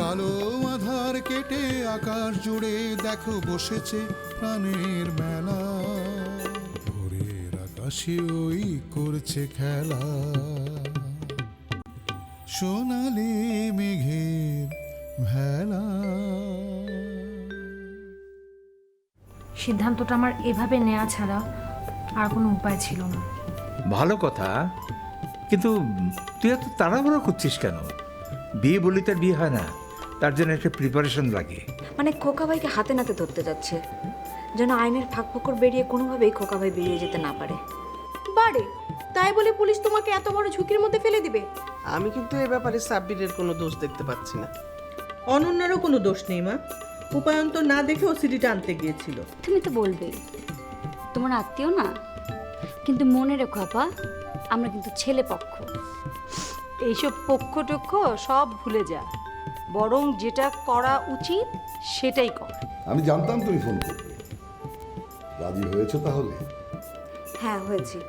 কালো আধার কেটে আকাশ জুড়ে দেখো বসেছে প্রাণের মেলা। ভোরের আকাশে ওই করছে খেলা। সোনালি মেঘের ভেলা। সিদ্ধান্তটা আমার এভাবে নেওয়া ছাড়া আর কোনো উপায় ছিল না। ভালো কথা কিন্তু তুই এত তাড়াহুড়ো করছিস কেন? বিয়ে বলি তার বিয়ে হয় না। তার জন্য একটা প্রিপারেশন লাগে। মানে খোকা ভাইকে হাতে নাতে ধরতে যাচ্ছে। যেন আইনের ফাঁক ফোকর বেরিয়ে কোনোভাবেই খোকা ভাই বেরিয়ে যেতে না পারে। বারে তাই বলে পুলিশ তোমাকে এত বড় ঝুঁকির মধ্যে ফেলে দিবে? আমি কিন্তু এ ব্যাপারে সাব্বিরের কোনো দোষ দেখতে পাচ্ছি না। অনন্যারও কোনো দোষ নেই মা। উপায়ন্তর না দেখে ও সিডিটা আনতে গিয়েছিল। তুমি তো বলবে তোমার আত্মীয় না? কিন্তু মনে রেখো আপা আমরা কিন্তু ছেলে পক্ষ। এইসব পক্ষ টক্ষ সব ভুলে যা। বরং যেটা করা উচিত সেটাই কর। আমি জানতাম তুমি ফোন করবে। রাজি হয়েছে তাহলে? হ্যাঁ হয়েছি।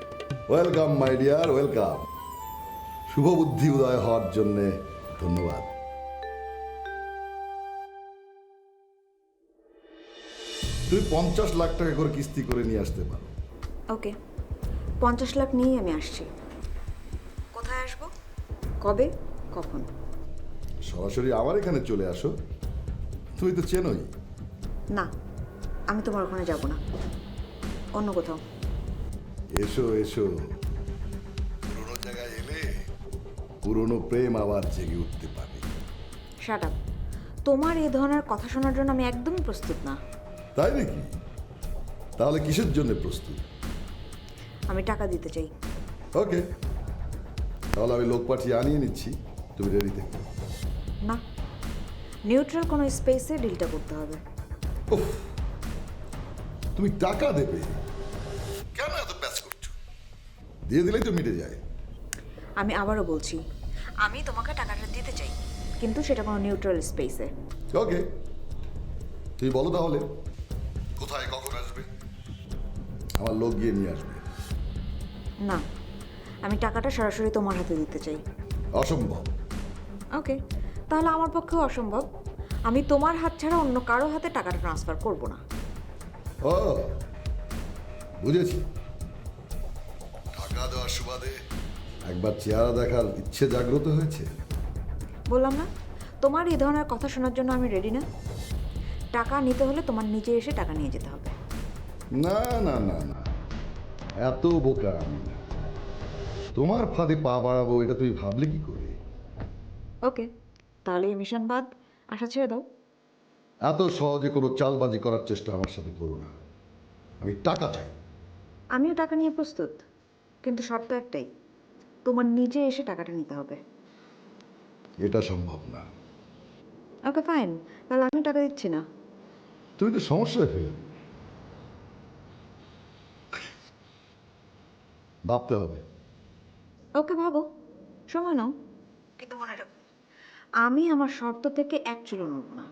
Welcome my dear welcome. শুভ বুদ্ধি উদয় হওয়ার জন্যে ধন্যবাদ। তুমি পঞ্চাশ লাখ টাকা করে কিস্তি করে নিয়ে আসতে পারো। ওকে। পঞ্চাশ লাখ নিয়েই আমি আসছি। কোথায় আসব? কবে? কখন? সরাসরি আমার এখানে চলে আসো। তুমি তো চেনোই। না আমি তোমার ওখানে যাব না। অন্য কোথাও। এসো এসো। পুরোনো জায়গায় এলে পুরনো প্রেম আবার জেগে উঠতে পারে। শাট আপ তোমার এই ধরনের কথা শোনার জন্য আমি একদমই প্রস্তুত না। তাই নাকি? তাহলে কিসের জন্য প্রস্তুত? আমি টাকা দিতে চাই। ওকে তাহলে আমি লোক পাঠিয়ে আনিয়ে নিচ্ছি। তুমি রেডি থেকো। না নিউট্রাল কোনো স্পেসে ডিলটা করতে হবে। উফ, তুমি টাকা দেবে। কেন এত প্যাচ করছ? দিয়ে দিলেই তো মিটে যায়। আমি আবারও বলছি আমি তোমাকে টাকাটা দিতে চাই কিন্তু সেটা কোনো নিউট্রাল স্পেসে ওকে তুমি বলো তাহলে কোথায় কখন আসবে? আমার লোক গিয়ে নিয়ে আসবে। না আমি টাকাটা সরাসরি তোমার হাতে দিতে চাই। অসম্ভব। ওকে তাহলে আমার পক্ষেও অসম্ভব। আমি তোমার হাত ছাড়া অন্য কারও হাতে টাকাটা ট্রান্সফার করব না। ও বুঝেছি। টাকা দেওয়ার সুবাদে একবার চেহারা দেখার ইচ্ছে জাগ্রত হয়েছে। বললাম না তোমার এই ধরনের কথা শোনার জন্য আমি রেডি না। টাকা নিতে হলে তোমার নিজে এসে টাকা নিয়ে যেতে হবে। না না না না। এত বোকা আমি না। তোমার ফাঁদে পা বাড়াবো এটা তুমি ভাবলে কি করে? ওকে তাহলে এই মিশন বাদ আশা ছেড়ে দাও। এত সহজে কোনো চালবাজি করার চেষ্টা আমার সাথে করো না। আমি টাকা চাই। আমিও টাকা নিয়ে প্রস্তুত কিন্তু শর্ত একটাই তোমার নিজে এসে টাকাটা নিতে হবে। এটা সম্ভব না। ওকে ফাইন তাহলে আমি টাকা দিচ্ছি না। তুমি তো সমস্যায় ফেল। ভাবতে হবে। ওকে ভাবো। সময় নাও। কিন্তু মনে রাখো আমি আমার শর্ত থেকে এক চুলো নড়ব না।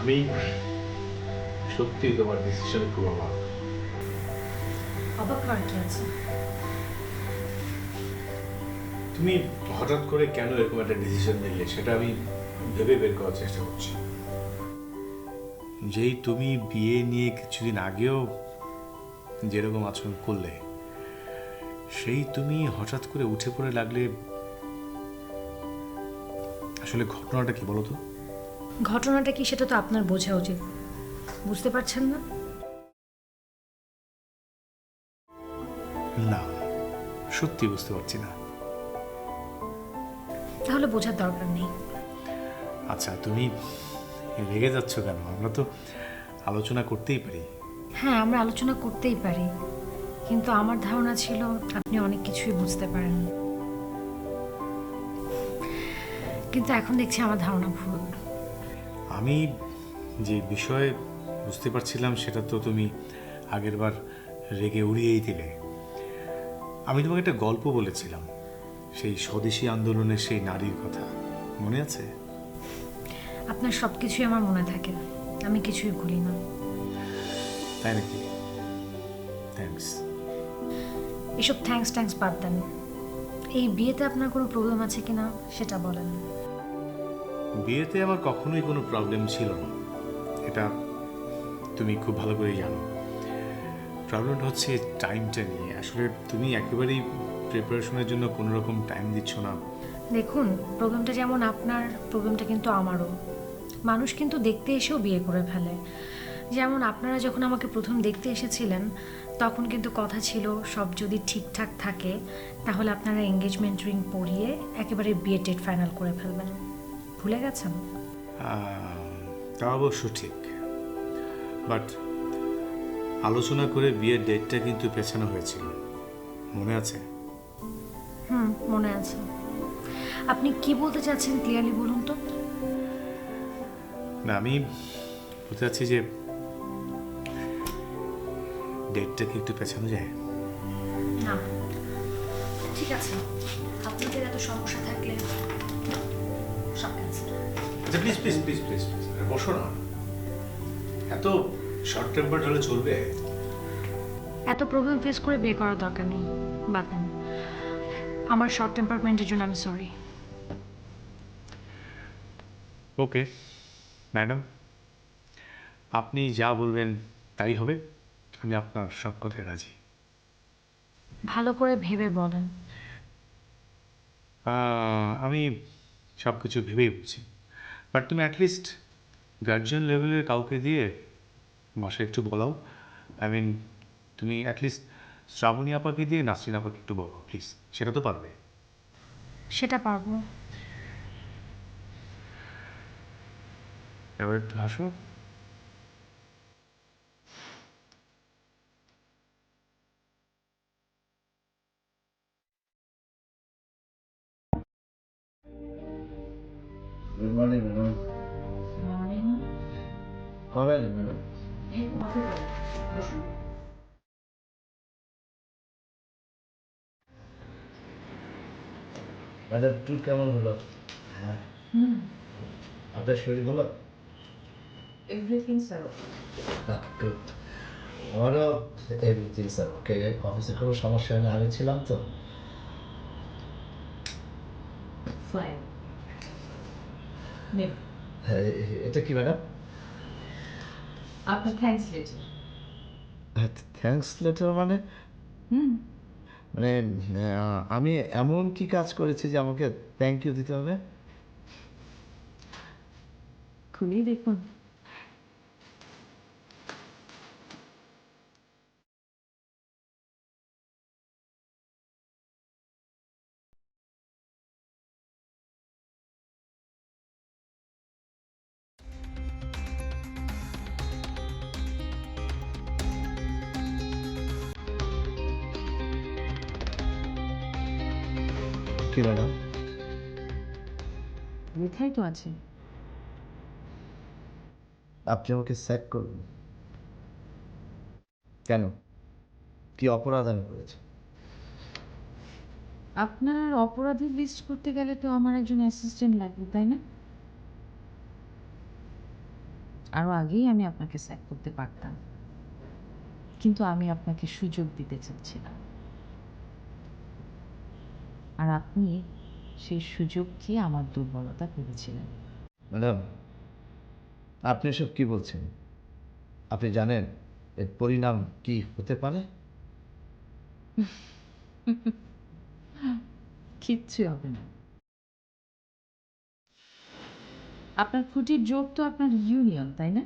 আমি সত্যি তোমার ডিসিশনে খুব অবাক। অবাক হওয়ার কি আছে? তুমি হঠাৎ করে কেন এরকম একটা ডিসিশন নিলে? সেটা আমি ভেবে বের করার চেষ্টা করছি। যেই তুমি বিয়ে নিয়ে কিছুদিন আগেও যেরকম আচরণ করলে সেই তুমি হঠাৎ করে উঠে পড়ে লাগলে আসলে ঘটনাটা কি বলো তো ঘটনাটা কি সেটা তো আপনার বোঝা উচিত। বুঝতে পারছেন না? না সত্যি বুঝতে পারছি না। তাহলে বোঝার দরকার নেই। আচ্ছা তুমি রেগে যাচ্ছ কেন? আমরা তো আলোচনা করতেই পারি। হ্যাঁ আমরা আলোচনা করতেই পারি। কিন্তু আমার ধারণা ছিল আপনি অনেক কিছুই বুঝতে পারেন। কিন্তু এখন দেখছি আমার ধারণা ভুল। আমি যে বিষয়ে বুঝতে পারছিলাম সেটা তো তুমি আগেরবার রেগে উড়িয়েই দিলে। আমি তোমাকে একটা গল্প বলেছিলাম। সেই স্বদেশী আন্দোলনের সেই নারীর কথা। মনে আছে? আপনার সব কিছুই আমার মনে থাকে। আমি কিছুই ভুলি না। তাই নাকি? থ্যাঙ্কস এসব থ্যাঙ্কস ট্যাঙ্কস বাদ দেন। এই বিয়েতে আপনার কোনো প্রবলেম আছে কিনা সেটা বলেন। বিয়েতে আমার কখনোই কোনো প্রবলেম ছিল না। এটা তুমি খুব ভালো করেই জানো। প্রবলেমটা হচ্ছে টাইমটা নিয়ে। আসলে তুমি একেবারেই প্রিপারেশনের জন্য কোনো রকম টাইম দিচ্ছ না। দেখুন প্রবলেমটা যেমন আপনার প্রবলেমটা কিন্তু আমারও। মানুষ কিন্তু দেখতে এসেও বিয়ে করে ফেলে। যেমন আপনারা যখন আমাকে প্রথম দেখতে এসেছিলেন তখন কিন্তু কথা ছিল সব যদি ঠিকঠাক থাকে তাহলে আপনারা এঙ্গেজমেন্ট রিং পরিয়ে একেবারে বিয়ে ডেট ফাইনাল করে ফেলবেন। ভুলে গেছেন? তা অবশ্য ঠিক। বাট আলোচনা করে বিয়ের ডেটটা কিন্তু পেছানো হয়েছিল। মনে আছে? হুম মনে আছে। আপনি কি বলতে চাচ্ছেন ক্লিয়ারলি বলুন তো? না আমি বলতে চাচ্ছি যে ডেটটা কি একটু পেছানো যায়? না। ঠিক আছে। আপনাদের এত সমস্যা থাকলে সব আচ্ছা please please please please please বসো না। এত শর্ট টেম্পার হলে চলবে। এত প্রবলেম ফেস করে বিয়ে করার দরকার নেই বাদ আমার শর্ট টেম্পারমেন্টের জন্য আমি সরি ওকে ম্যাডাম আপনি যা বলবেন তাই হবে। আমি আপনার সব কথায় রাজি। ভালো করে ভেবে বলেন। আমি সব কিছু ভেবেই বলছি। বাট তুমি অ্যাটলিস্ট গার্জিয়ান লেভেলের কাউকে দিয়ে বসে একটু বলাও। আই মিন তুমি অ্যাটলিস্ট শ্রাবণী আপাকে দিয়ে নাসরিন আপাকে একটু বলো প্লিজ সেটা তো পারবে। সেটা পারব। এবার একটু হাসো ট্যুর কেমন হলো? হ্যাঁ। আপনার শরীর ভালো? এভরিথিং স্যার গুড আমারও এভরিথিং স্যার ওকে অফিসে কোনো সমস্যা হয় না আমি ছিলাম তো? ফাইন হ্যাঁ, এটা কি ম্যাডাম? আপনার থ্যাঙ্কস লেটার থ্যাঙ্কস লেটার মানে? মানে আমি এমন কি কাজ করেছি যে আমাকে থ্যাংক ইউ দিতে হবে? খুনি দেখুন। কি ম্যাডাম লেখাই তো আছে। আপনি আমাকে স্যাক করুন। কেন? কি অপরাধ আমি করেছি? আপনার অপরাধের লিস্ট করতে গেলে তো আমার একজন অ্যাসিস্ট্যান্ট লাগবে তাই না? আরও আগেই আমি আপনাকে স্যাক করতে পারতাম। কিন্তু আমি আপনাকে সুযোগ দিতে চাচ্ছিলাম। আর আপনি সেই সুযোগকে আমার দুর্বলতা ভেবেছিলেন। ম্যাডাম আপনি সব কি বলছেন? আপনি জানেন এর পরিণাম কি হতে পারে? কিচ্ছু হবে না। আপনার খুঁটির জোর তো আপনার ইউনিয়ন তাই না?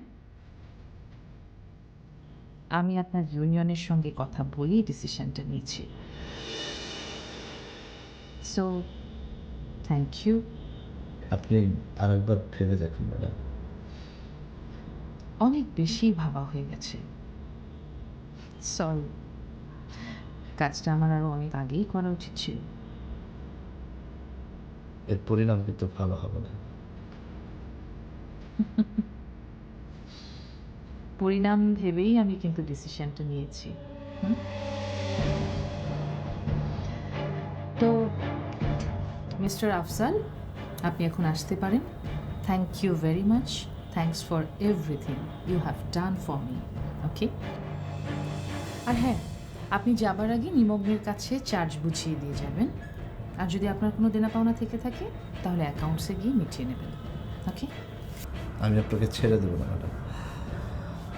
আমি আপনার ইউনিয়নের সঙ্গে কথা বলেই ডিসিশনটা নিয়েছি। সো থ্যাংক ইউ আপনি আরেকবার ভেবে দেখুন ম্যাডাম। অনেক বেশি ভাবা হয়ে গেছে। সরি কাজটা আমার আরও অনেক আগেই করা উচিত ছিল। এর পরিণাম কিন্তু ভালো হবে না। পরিণাম ভেবেই আমি কিন্তু ডিসিশনটা নিয়েছি। তো মিস্টার আফজাল আপনি এখন আসতে পারেন। Thank you very much thanks for everything you have done for me okay আর হ্যাঁ আপনি যাবার আগে নিমগ্নের কাছে চার্জ বুঝিয়ে দিয়ে যাবেন। আর যদি আপনার কোনো দেনা পাওনা থেকে থাকে, তাহলে অ্যাকাউন্টসে গিয়ে মিটিয়ে নেবেন ওকে আমি আপনাকে ছেড়ে দেবো না ম্যাডাম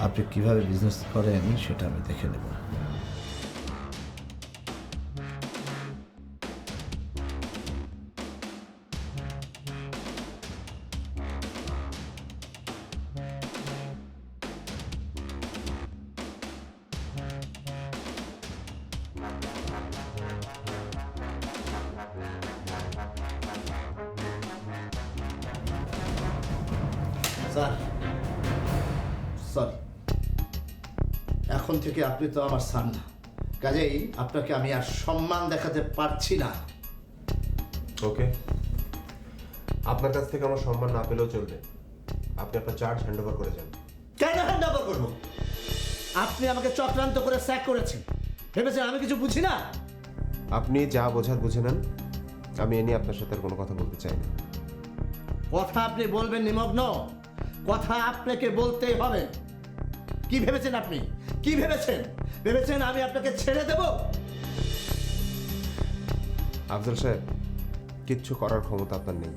আপনি কীভাবে বিজনেস করেন, সেটা আমি দেখে নেব। স্যার। সরি। এখন থেকে আপনি তো আমার সান না। কাজেই আপনাকে আমি আর সম্মান দেখাতে পারছি না। ওকে। আপনার কাছ থেকে আমার সম্মান না পেলেও চলবে। আপনি আপনার চার্জ হ্যান্ড ওভার করে যান। কেন হ্যান্ড ওভার করব? আপনি আমাকে চক্রান্ত করে স্যাক করেছেন। ভেবেছেন আমি কিছু বুঝি না? আপনি যা বোঝার বুঝে নেন। আমি এ নিয়ে আপনার সাথে আর কোনো কথা বলতে চাই না। কথা আপনি বলবেন নিমগ্ন। কথা আপনাকে বলতেই হবে। কি ভেবেছেন আপনি? কি ভেবেছেন? ভেবেছেন আমি আপনাকে ছেড়ে দেব? আফজল সাহেব কিচ্ছু করার ক্ষমতা আপনার নেই।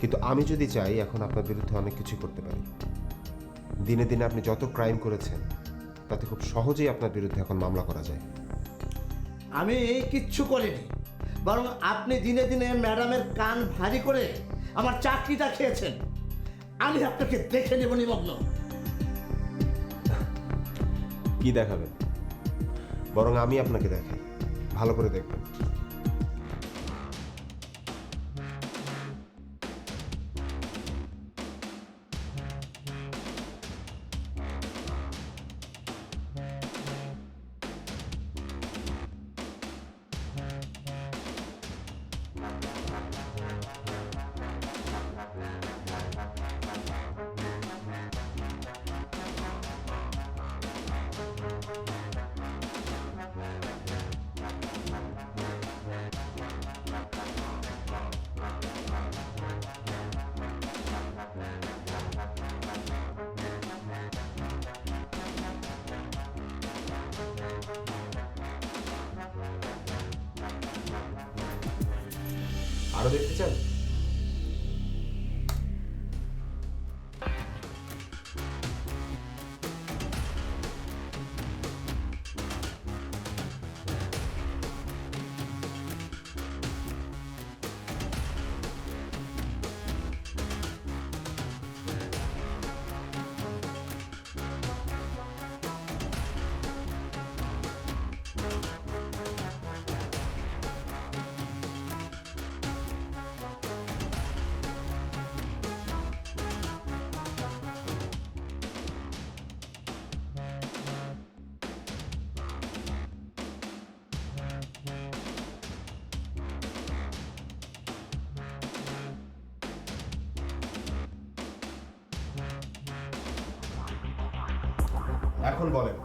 কিন্তু আমি যদি চাই এখন আপনার বিরুদ্ধে অনেক কিছু করতে পারি। দিনে দিনে আপনি যত ক্রাইম করেছেন তাতে খুব সহজেই আপনার বিরুদ্ধে এখন মামলা করা যায়। আমি কিচ্ছু করিনি। বরং আপনি দিনে দিনে ম্যাডামের কান ভারী করে আমার চাকরিটা খেয়েছেন। আমি আপনাকে দেখে নেব নিমগ্ন। কি দেখাবেন? বরং আমি আপনাকে দেখাই। ভালো করে দেখবেন। আরও দেখতে চান এখন বলেন।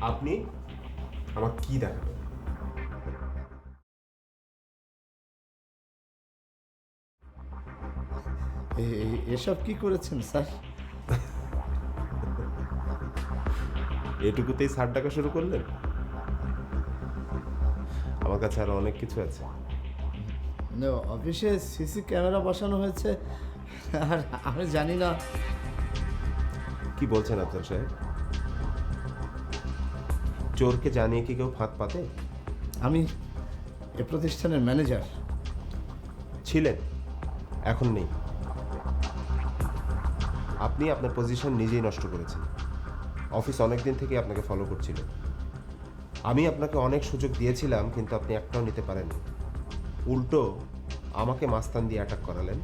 আপনি আমার কি দেখাবেন? এসব কি করেছেন স্যার? এটুকুতেই ষাট টাকা শুরু করলেন? আমার কাছে আরও অনেক কিছু আছে। অফিসে সিসি ক্যামেরা বসানো হয়েছে আর আমি জানি না কি বলছেন আফজাল সাহেব? চোরকে জানিয়ে কি কেউ ফাঁদ পাতে? আমি এ প্রতিষ্ঠানের ম্যানেজার। ছিলেন এখন নেই। আপনি আপনার পজিশন নিজেই নষ্ট করেছেন। অফিস অনেক দিন থেকে আপনাকে ফলো করছিল। আমি আপনাকে অনেক সুযোগ দিয়েছিলাম কিন্তু আপনি একটাও নিতে পারেন উল্টো আমাকে মাস্তান দিয়ে অ্যাটাক করালেন।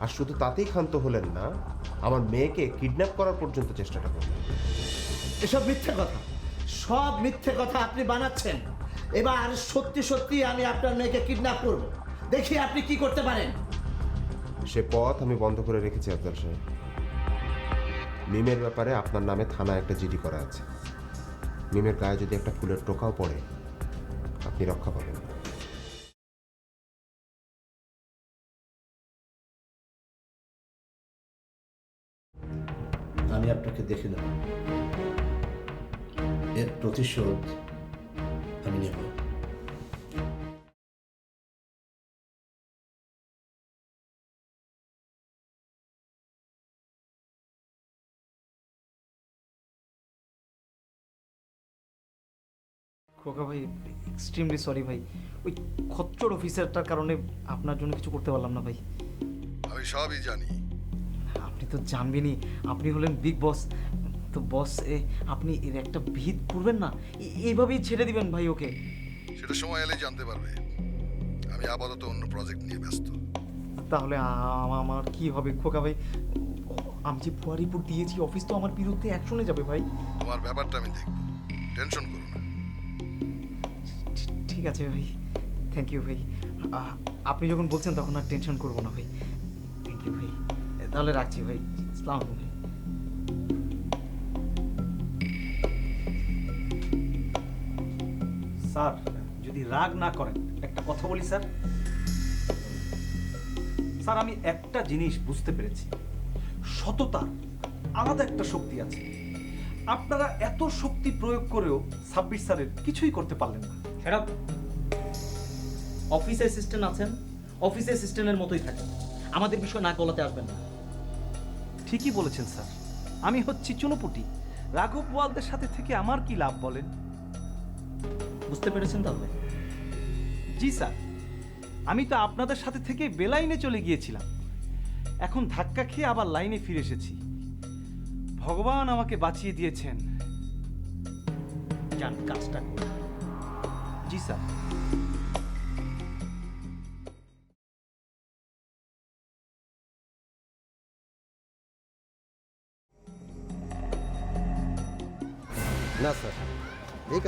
আর শুধু তাতেই ক্ষান্ত হলেন না আমার মেয়েকে কিডন্যাপ করার পর্যন্ত চেষ্টাটা করবেন এসব মিথ্যে কথা। সব মিথ্যে কথা আপনি বানাচ্ছেন। এবার সত্যি সত্যি আমি আপনার মেয়েকে কিডন্যাপ করব। দেখি আপনি কি করতে পারেন। সে পথ আমি বন্ধ করে রেখেছি আফজাল সাহেব। মিমের ব্যাপারে আপনার নামে থানায় একটা জিডি করা আছে। মিমের গায়ে যদি একটা ফুলের টোকাও পড়ে আপনি রক্ষা পাবেন। দেখে নেব। এর প্রতিশোধ আমি নেব। খোকা ভাই এক্সট্রিমলি সরি ভাই। ওই খচ্চর অফিসারটার কারণে আপনার জন্য কিছু করতে পারলাম না ভাই। আমি সবই জানি। তো জানবেনই। আপনি হলেন বিগ বস তো বস এ আপনি এর একটা ভিত করবেন না? এইভাবেই ছেড়ে দিবেন ভাই ওকে। সেটা সময় এলেই জানতে পারবে। আমি আপাতত অন্য প্রজেক্ট নিয়ে ব্যস্ত। তাহলে আমার কি হবে খোকা ভাই? আমি যে ভুয়া রিপোর্ট দিয়েছি অফিস তো আমার বিরুদ্ধে অ্যাকশনে যাবে ভাই। তোমার ব্যাপারটা আমি দেখব। টেনশন করো না। ঠিক আছে ভাই। থ্যাংক ইউ ভাই। আপনি যখন বলছেন তখন আর টেনশন করব না ভাই। থ্যাংক ইউ ভাই। তাহলে রাখছি ভাই। সালাম স্যার যদি রাগ না করেন একটা কথা বলি স্যার। স্যার আমি একটা জিনিস বুঝতে পেরেছি। সততা আলাদা একটা শক্তি আছে। আপনারা এত শক্তি প্রয়োগ করেও ছাব্বিশ স্যারের কিছুই করতে পারলেন না। সেটা অফিস অ্যাসিস্ট্যান্ট আছেন অফিস অ্যাসিস্ট্যান্টের মতোই থাকেন। আমাদের বিষয় না গলাতে আসবেন না। ঠিকই বলেছেন স্যার। আমি হচ্ছি চুনোপুটি। রাঘব ওয়ালদের সাথে থেকে আমার কি লাভ বলেন? বুঝতে পেরেছেন তাহলে? জি স্যার। আমি তো আপনাদের সাথে থেকে বেলাইনে চলে গিয়েছিলাম। এখন ধাক্কা খেয়ে আবার লাইনে ফিরে এসেছি। ভগবান আমাকে বাঁচিয়ে দিয়েছেন। যান কাজটা। জি স্যার।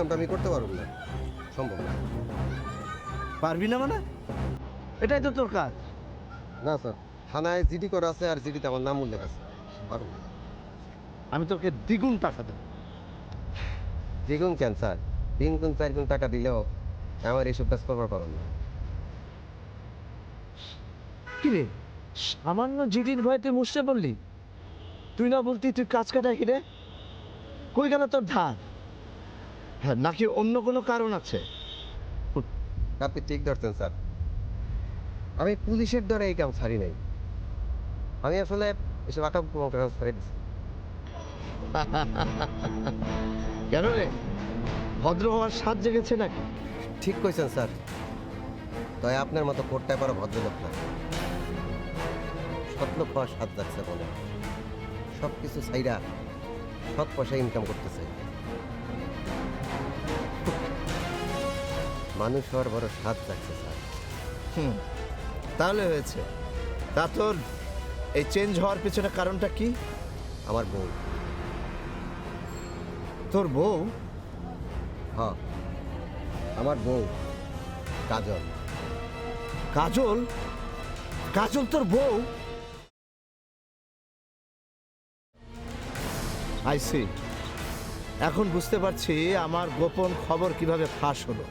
কামটা আমি করতে পারব না। সম্ভব না। পারবি না মানে? এটাই তো তোর কাজ। না স্যার থানায় জিডি করা আছে আর জিডিতে আমার নাম উল্লেখ আছে। পারব না। আমি তোকে দ্বিগুণ টাকা দেবো। দ্বিগুণ কেন স্যার? তিন গুণ চার গুণ টাকা দিলেও আমার এইসব কাজ করবার পারব না। কি রে? সামান্য জিডির ভয়তে মুছতে পারলি? তুই না বলতি তুই কাজ কাটাই কিরে কই গেল তোর ধার? হ্যাঁ নাকি অন্য কোনো কারণ আছে? আপনি ঠিক ধরছেন স্যার। আমি পুলিশের দ্বারা এই কাম ছাড়ি নাই। আমি আসলে এসব আকাম কুমাকে ছেড়ে কেন রে? ভদ্র হওয়ার স্বাদ জেগেছে নাকি? ঠিক কইছেন স্যার। তাই আপনার মতো কোটটায় পারা ভদ্রলোক না। সৎলোক হওয়ার স্বাদ লাগছে বলে সব কিছু সাইরা সৎ পয়সা ইনকাম করতে মানুষ হওয়ার বড় স্বাদ লাগছে স্যার। হুম তাহলে হয়েছে। তা তোর এই চেঞ্জ হওয়ার পেছনে কারণটা কি? আমার বউ। তোর বউ? হ্যাঁ আমার বউ। কাজল। কাজল? কাজল তোর বউ? আইসি এখন বুঝতে পারছি আমার গোপন খবর কীভাবে ফাঁস হলো।